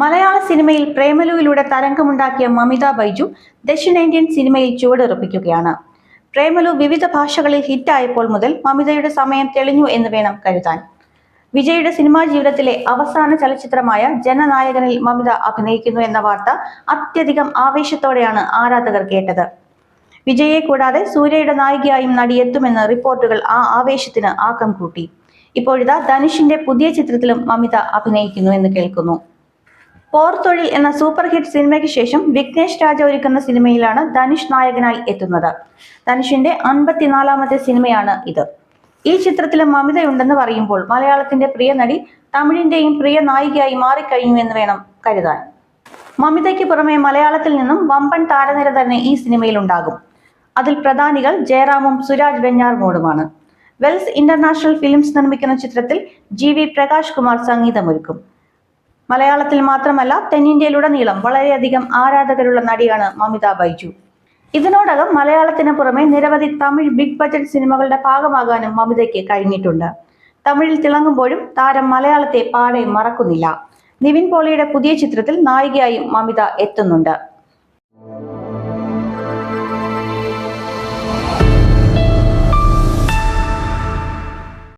മലയാള സിനിമയിൽ പ്രേമലുവിലൂടെ തരംഗമുണ്ടാക്കിയ മമിത ബൈജു ദക്ഷിണേന്ത്യൻ സിനിമയിൽ ചുവടുറപ്പിക്കുകയാണ്. പ്രേമലു വിവിധ ഭാഷകളിൽ ഹിറ്റായപ്പോൾ മുതൽ മമിതയുടെ സമയം തെളിഞ്ഞു എന്ന് വേണം കരുതാൻ. വിജയുടെ സിനിമാ ജീവിതത്തിലെ അവസാന ചലച്ചിത്രമായ ജനനായകനിൽ മമിത അഭിനയിക്കുന്നു എന്ന വാർത്ത അത്യധികം ആവേശത്തോടെയാണ് ആരാധകർ കേട്ടത്. വിജയെ കൂടാതെ സൂര്യയുടെ നായികയായും നടി എത്തുമെന്ന് റിപ്പോർട്ടുകൾ ആ ആവേശത്തിന് ആക്കം കൂട്ടി. ഇപ്പോഴിതാ ധനുഷിന്റെ പുതിയ ചിത്രത്തിലും മമിത അഭിനയിക്കുന്നു എന്ന് കേൾക്കുന്നു. പോർതൊഴിൽ എന്ന സൂപ്പർ ഹിറ്റ് സിനിമയ്ക്ക് ശേഷം വിഘ്നേഷ് രാജ ഒരുക്കുന്ന സിനിമയിലാണ് ധനുഷ് നായകനായി എത്തുന്നത്. ധനുഷിന്റെ അൻപത്തിനാലാമത്തെ സിനിമയാണ് ഇത്. ഈ ചിത്രത്തിലെ മമിതയുണ്ടെന്ന് പറയുമ്പോൾ മലയാളത്തിന്റെ പ്രിയ നടി തമിഴിന്റെയും പ്രിയ നായികയായി മാറിക്കഴിഞ്ഞു എന്ന് വേണം കരുതാൻ. മമിതയ്ക്ക് പുറമെ മലയാളത്തിൽ നിന്നും വമ്പൻ താരനിര തന്നെ ഈ സിനിമയിൽ ഉണ്ടാകും. അതിൽ പ്രധാനികൾ ജയറാമും സുരാജ് വെഞ്ഞാർമോടുമാണ് വെൽസ് ഇന്റർനാഷണൽ ഫിലിംസ് നിർമ്മിക്കുന്ന ചിത്രത്തിൽ ജി വി പ്രകാശ് കുമാർ സംഗീതമൊരുക്കും. മലയാളത്തിൽ മാത്രമല്ല തെന്നിന്ത്യയിലുടനീളം വളരെയധികം ആരാധകരുള്ള നടിയാണ് മമിത ബൈജു. ഇതിനോടകം മലയാളത്തിന് പുറമെ നിരവധി തമിഴ് ബിഗ് ബജറ്റ് സിനിമകളുടെ ഭാഗമാകാനും മമിതയ്ക്ക് കഴിഞ്ഞിട്ടുണ്ട്. തമിഴിൽ തിളങ്ങുമ്പോഴും താരം മലയാളത്തെ പാടെ മറക്കുന്നില്ല. നിവിൻ പോളിയുടെ പുതിയ ചിത്രത്തിൽ നായികയായും മമിത എത്തുന്നുണ്ട്.